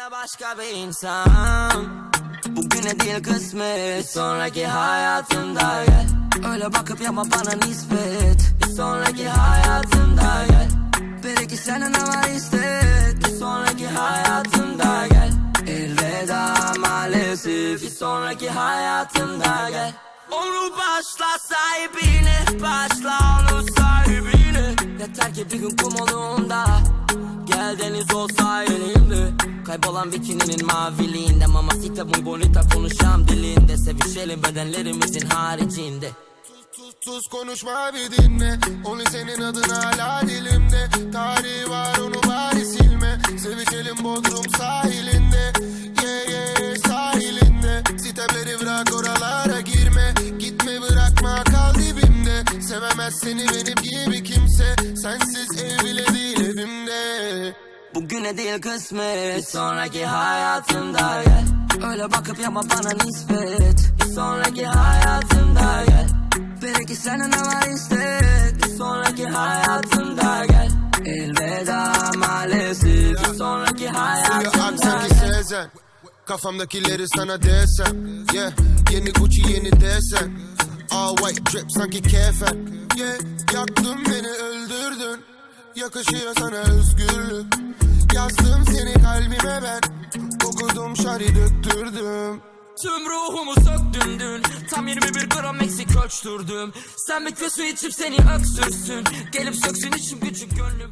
Yine başka bir insan. Bugüne değil kısmet Sonraki hayatımda gel Öyle bakıp yapma bana nispet. Bir sonraki hayatımda gel Belki senden ne var istek? Bir sonraki hayatımda gel Elveda maalesef Bir sonraki hayatımda gel Onu başla sahibine Başla onu sahibine. Yeter ki bir gün kum olduğunda Gel deniz olsa elimde Kaybolan bikininin maviliğinde Mamacita muy bonita konuşan dilinde. Sevişelim bedenlerimizin haricinde. Sus konuşma bir dinle. Onu senin adın hala dilimde. Tarihi var onu bari silme. Sevişelim Bodrum sahilinde. Yeah yeah sahilinde. Sitemleri bırak oralara girme. Gitme bırakma kal dibimde. Sevemez seni benim gibi kimse. Sensiz ev bile değil evimde Bugüne değil kısmet. Bir sonraki hayatımda gel. Öyle bakıp yapma bana nispet. Bir sonraki hayatımda gel. Belki senden ne var istek. Bir sonraki hayatımda gel. Elveda maalesef. Bir sonraki hayatımda gel. sezen. Kafamdakileri sana desem Yeah. Yeni Gucci yeni desen All white drip sanki kefen Yeah Yaktın beni öldürdün Yakışıyor sana özgürlük. Yazdım seni kalbime ben. Okudum şari döktürdüm. Tüm ruhumu söktün dün. Tam 21 gram eksik ölçtürdüm. Sen bir su içip seni öksürsün. Gelip söksün içim gücü gönlüm